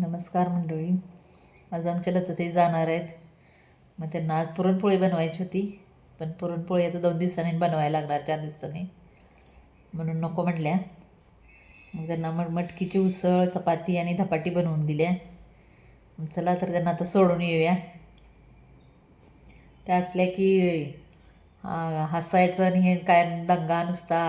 नमस्कार मंडळी. आज आमच्या लतते जाणार आहेत. मग त्यांना आज पुरणपोळी बनवायची होती. पण पुरणपोळी आता दोन दिवसांनी बनवायला लागणार चार दिवसांनी. म्हणून नको म्हटल्या. मग त्यांना मग मटकीची उसळ चपाती आणि धपाटी बनवून दिल्या. चला तर त्यांना आता सोडून येऊया. त्या असल्या की हसायचं आणि हे काय दंगा नुसता.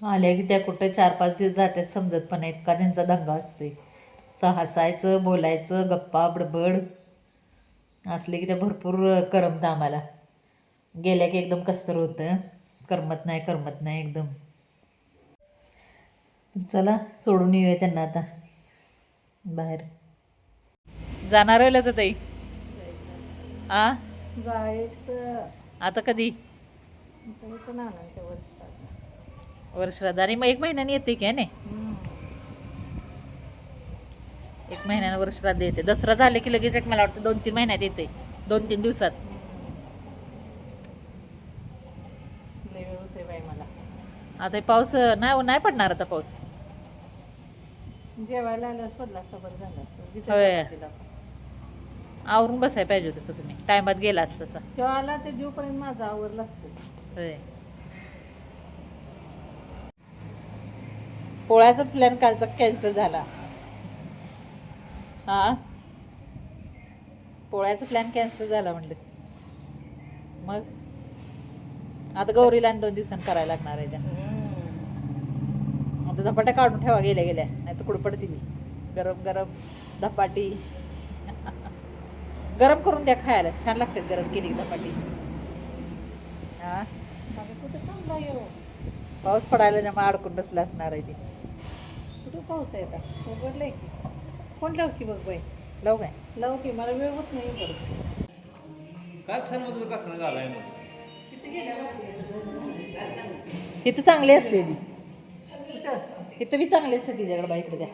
आल्या की त्या कुठं चार पाच दिवस जातात समजत पण नाहीत का त्यांचा दंगा असते नुसतं हसायचं बोलायचं गप्पा बडबड. असले की ते भरपूर करमतं आम्हाला गेल्या की एकदम कसतर होतं. करमत नाही करमत नाही एकदम. तर चला सोडून येऊया त्यांना आता. बाहेर. जाणार आहे तर ताई? आ? जायचं. आता कधी? नानांच्या वर्षात वर्षरात. आणि मग एक महिन्याने येते की नाही एक महिन्यानं वर्षरात येते दसरा झाले की लगेच एक मला वाटतं दोन तीन महिन्यात येते. दोन तीन दिवसात. आता पाऊस नाही नाही पडणार आता पाऊस. जेवायला पडला असता बरं झालं. आवरून बसायला पाहिजे होतं तसं तुम्ही. टायमात गेला असतं आला ते जीवपर्यंत माझं आवरलं असतं. होय. पोळ्याचा प्लॅन कालचा कॅन्सल झाला. हा? पोळ्याचा प्लॅन कॅन्सल झाला म्हणलं. मग? आता गौरीला आणि दोन दिवसांनी करायला लागणार आहे त्या. आता धपाट्या काढून ठेवा गेल्या गेल्या नाही तर कुठं पडतील. गरम गरम धपाटी. गरम करून द्या खायला. छान लागतात गरम केली धपाटी. हा? येऊ पाऊस पडायला त्यामुळे अडकून बसला असणार आहे ते. पाऊस आहे. आता उघडलंय की. कोण लाव की बघ बाई? लव काय? लाव की मला वेळ होत नाही बरं काय छान मधलं काकणं घालाय मग? इथं चांगली असते ती. इथं बी चांगली असते तिच्याकडे बाईकडे द्या.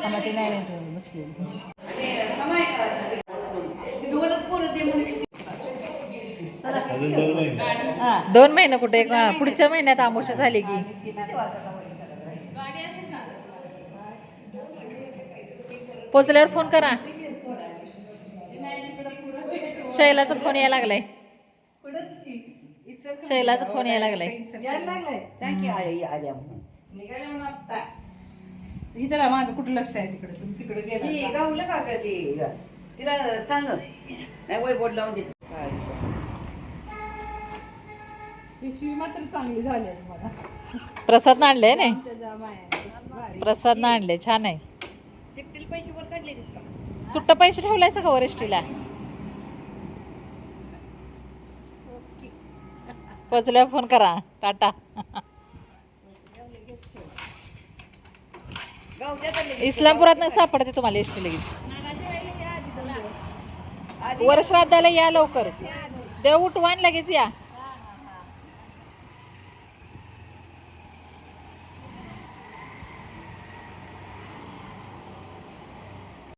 समाधी नाही अजून दोन महिने दोन महिने कुठे? एक पुढच्या महिन्यात आमोशा झाली की. पोचल्यावर फोन करा. शैलाचा फोन यायला लागलाय. शैलाचा फोन यायला लागलाय. राहा, माझं कुठं लक्ष आहे तिकडे? तिकडे गेला ती गावलं का गं ती तिला सांग. नाही वय बोर्ड लावून पिशवी मात्र चांगली झाली आहे मला. प्रसाद आणले नाही? आमच्या. प्रसाद आणले छान आहे. तिकटील पैसे वर काढले सुट्ट पैसे ठेवलायचं का वरिष्ठीला? पोचल्यावर फोन करा टाटा. गावच्या इस्लामपुरात सापडते तुम्हाला एसटी लगेच. वर्षराधाला या लवकर. देव उठवान लगेच या.